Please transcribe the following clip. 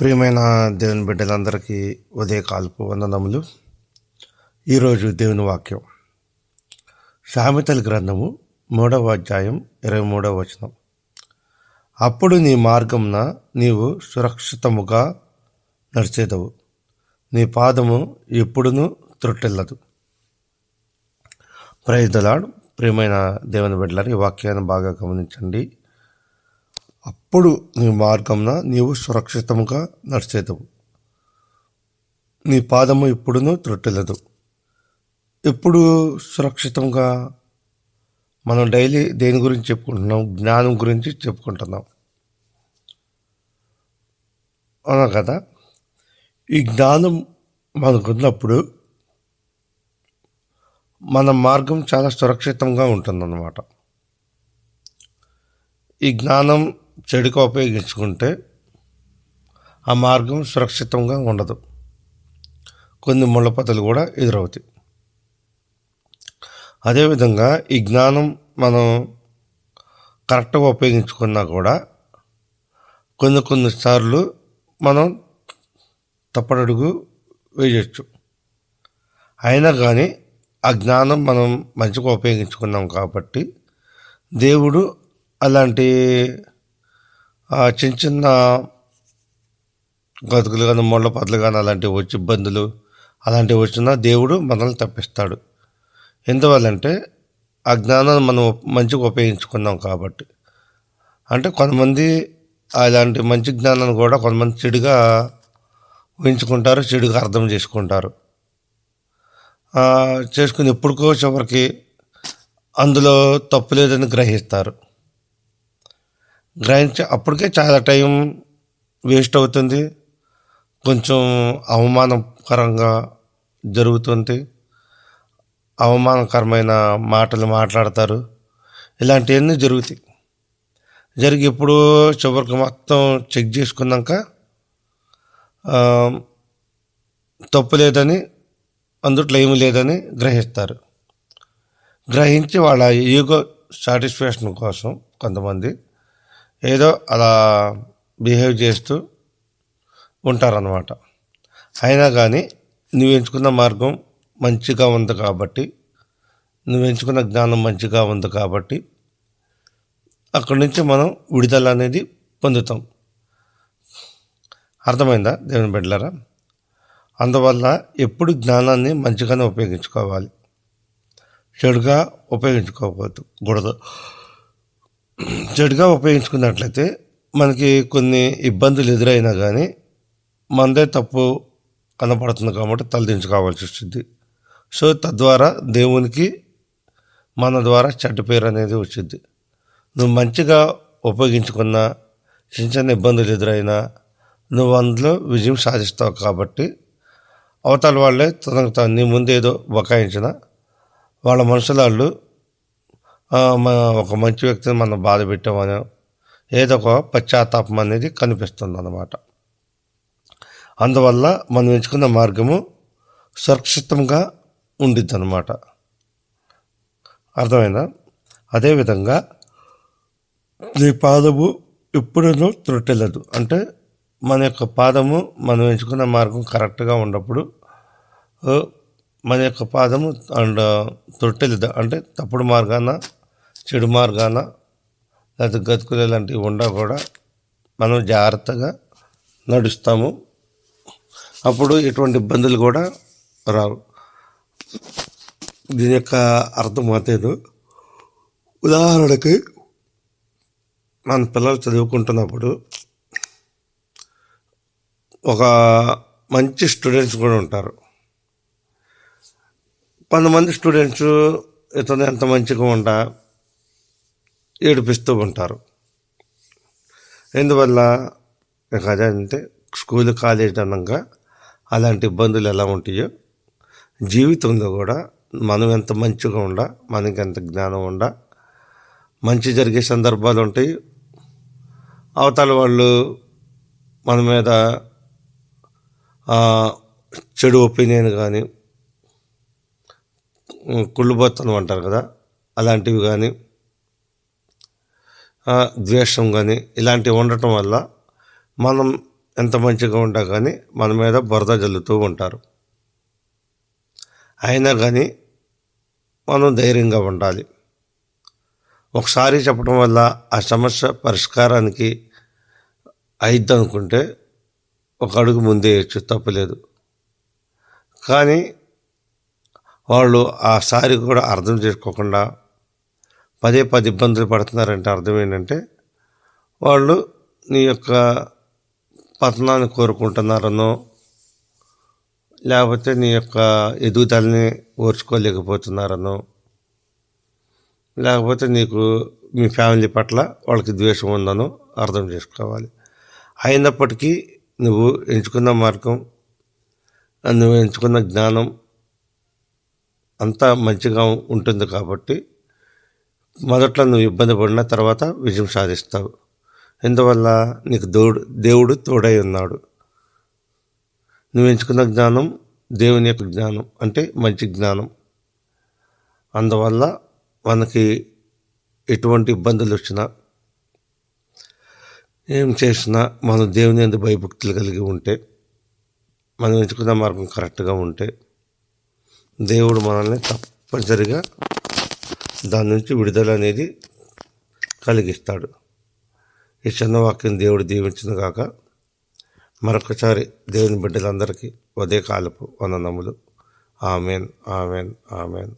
ప్రియమైన దేవుని బిడ్డలందరికీ ఉదయకాలపు వందనములు. ఈరోజు దేవుని వాక్యం. సామెతల గ్రంథము మూడవ అధ్యాయం ఇరవై మూడవ వచనం. అప్పుడు నీ మార్గంన నీవు సురక్షితముగా నడిచేదవు. నీ పాదము ఎప్పుడునూ త్రొట్టెల్లదు. ప్రైదలాడు ప్రియమైన దేవుని బిడ్డలారు ఈ వాక్యాన్ని బాగా గమనించండి. అప్పుడు నీ మార్గంన నీవు సురక్షితముగా నడిచేదవు. నీ పాదము ఎప్పుడునూ త్రొట్టెలదు. ఎప్పుడు సురక్షితంగా మనం డైలీ దేని గురించి చెప్పుకుంటున్నాం? జ్ఞానం గురించి చెప్పుకుంటున్నాం. అవునా కదా? ఈ జ్ఞానం మనకున్నప్పుడు మన మార్గం చాలా సురక్షితంగా ఉంటుందన్నమాట. ఈ జ్ఞానం చెడుకు ఉపయోగించుకుంటే ఆ మార్గం సురక్షితంగా ఉండదు. కొన్ని ముళ్ళపతలు కూడా ఎదురవుతాయి. అదేవిధంగా ఈ జ్ఞానం మనం కరెక్ట్గా ఉపయోగించుకున్నా కూడా కొన్ని కొన్ని సార్లు మనం తప్పడడుగు వేయచ్చు. అయినా కానీ ఆ జ్ఞానం మనం మంచిగా ఉపయోగించుకున్నాం కాబట్టి దేవుడు అలాంటి చిన్న చిన్న గతుకులు కానీ ముళ్ళ పదలు కానీ అలాంటివి వచ్చి ఇబ్బందులు అలాంటివి వచ్చినా దేవుడు మనల్ని తప్పిస్తాడు. ఎందువల్లంటే ఆ జ్ఞానాన్ని మనం మంచిగా ఉపయోగించుకున్నాం కాబట్టి. అంటే కొంతమంది అలాంటి మంచి జ్ఞానాన్ని కూడా కొంతమంది చెడుగా ఊహించుకుంటారు చెడుగా అర్థం చేసుకుంటారు. చేసుకుని ఎప్పటికో చివరికి అందులో తప్పు లేదని గ్రహిస్తారు. గ్రహించి అప్పటికే చాలా టైం వేస్ట్ అవుతుంది. కొంచెం అవమానకరంగా జరుగుతుంది. అవమానకరమైన మాటలు మాట్లాడతారు. ఇలాంటివన్నీ జరుగుతాయి. జరిగి ఇప్పుడు చివరికి మొత్తం చెక్ చేసుకున్నాక తప్పు లేదని అందుట్లో ఏమి లేదని గ్రహిస్తారు. గ్రహించి వాళ్ళ ఈగో సాటిస్ఫాక్షన్ కోసం కొంతమంది ఏదో అలా బిహేవ్ చేస్తూ ఉంటారన్నమాట. అయినా కానీ నువ్వు ఎంచుకున్న మార్గం మంచిగా ఉంది కాబట్టి నువ్వు ఎంచుకున్న జ్ఞానం మంచిగా ఉంది కాబట్టి అక్కడి నుంచి మనం విడుదల అనేది పొందుతాం. అర్థమైందా దేవుని బిడ్డలారా? అందువల్ల ఎప్పుడు జ్ఞానాన్ని మంచిగానే ఉపయోగించుకోవాలి. చెడుగా ఉపయోగించుకోకూడదు కూడదు చెడుగా ఉపయోగించుకున్నట్లయితే మనకి కొన్ని ఇబ్బందులు ఎదురైనా కానీ మనదే తప్పు కనపడుతుంది కాబట్టి తలదించుకోవాల్సి వస్తుంది. సో తద్వారా దేవునికి మన ద్వారా చెడ్డ పేరు అనేది వచ్చింది. నువ్వు మంచిగా ఉపయోగించుకున్న చిన్న చిన్న ఇబ్బందులు ఎదురైనా నువ్వు అందులో విజయం సాధిస్తావు కాబట్టి అవతల వాళ్ళే తనకు తాను నీ ముందేదో బకాయించిన వాళ్ళ మనుషుల వాళ్ళు ఒక మంచి వ్యక్తిని మనం బాధ పెట్టామని ఏదో ఒక పశ్చాత్తాపం అనేది కనిపిస్తుంది అన్నమాట అందువల్ల మనం ఎంచుకున్న మార్గము సురక్షితంగా ఉండిద్ది అనమాట అర్థమైందా? అదేవిధంగా నీ పాదము ఎప్పుడూ త్రొట్టెలదు అంటే మన యొక్క పాదము మనం ఎంచుకున్న మార్గం కరెక్ట్గా ఉన్నప్పుడు మన యొక్క పాదము అండ్ తొట్టెలు అంటే తప్పుడు మార్గాన చెడు మార్గాన లేకపోతే గతుకులు లాంటివి ఉండా కూడా మనం జాగ్రత్తగా నడుస్తాము. అప్పుడు ఎటువంటి ఇబ్బందులు కూడా రావు. దీని యొక్క అర్థం అదేదు ఉదాహరణకి మన పిల్లలు చదువుకుంటున్నప్పుడు ఒక మంచి స్టూడెంట్స్ కూడా ఉంటారు. కొంతమంది స్టూడెంట్స్ ఇతను ఎంత మంచిగా ఉంటా ఏడిపిస్తూ ఉంటారు. ఎందువల్ల? అదే స్కూల్ కాలేజ్ అనగా అలాంటి ఇబ్బందులు ఎలా ఉంటాయో జీవితంలో కూడా మనం ఎంత మంచిగా ఉండ మనకి ఎంత జ్ఞానం ఉండ మంచి జరిగే సందర్భాలు ఉంటాయి. అవతల వాళ్ళు మన మీద చెడు ఒపీనియన్ కానీ కుళ్ళుబోతనం అంటారు కదా అలాంటివి కానీ ద్వేషం కానీ ఇలాంటివి ఉండటం వల్ల మనం ఎంత మంచిగా ఉంటా కానీ మన మీద బురద జల్లుతూ ఉంటారు. అయినా కానీ మనం ధైర్యంగా ఉండాలి. ఒకసారి చెప్పడం వల్ల ఆ సమస్య పరిష్కారానికి అయిద్ది అనుకుంటే ఒక అడుగు ముందే వేయచ్చు తప్పులేదు. కానీ వాళ్ళు ఆ సారి కూడా అర్థం చేసుకోకుండా పదే పది ఇబ్బందులు పడుతున్నారంటే అర్థం ఏంటంటే వాళ్ళు నీ యొక్క పతనాన్ని కోరుకుంటున్నారనో లేకపోతే నీ యొక్క ఎదుగుదలని ఓర్చుకోలేకపోతున్నారనో లేకపోతే నీకు మీ ఫ్యామిలీ పట్ల వాళ్ళకి ద్వేషం ఉందనో అర్థం చేసుకోవాలి. అయినప్పటికీ నువ్వు ఎంచుకున్న మార్గం నువ్వు ఎంచుకున్న జ్ఞానం అంతా మంచిగా ఉంటుంది కాబట్టి మొదట్లో నువ్వు ఇబ్బంది పడిన తర్వాత విజయం సాధిస్తావు. ఎందువల్ల? నీకు దేవుడు దేవుడు తోడై ఉన్నాడు. నువ్వు ఎంచుకున్న జ్ఞానం దేవుని యొక్క జ్ఞానం అంటే మంచి జ్ఞానం. అందువల్ల మనకి ఎటువంటి ఇబ్బందులు వచ్చినా ఏం చేసినా మనం దేవుని ఎందు భయభక్తులు కలిగి ఉంటే మనం ఎంచుకున్న మార్గం కరెక్ట్గా ఉంటే దేవుడు మనల్ని తప్పనిసరిగా దాని నుంచి విడుదల అనేది కలిగిస్తాడు. ఈ చిన్న వాక్యం దేవుడు దీవించిన కాక మరొకసారి దేవుని బిడ్డలందరికీ ఉదయకాలపు వందనములు. Amen amen amen.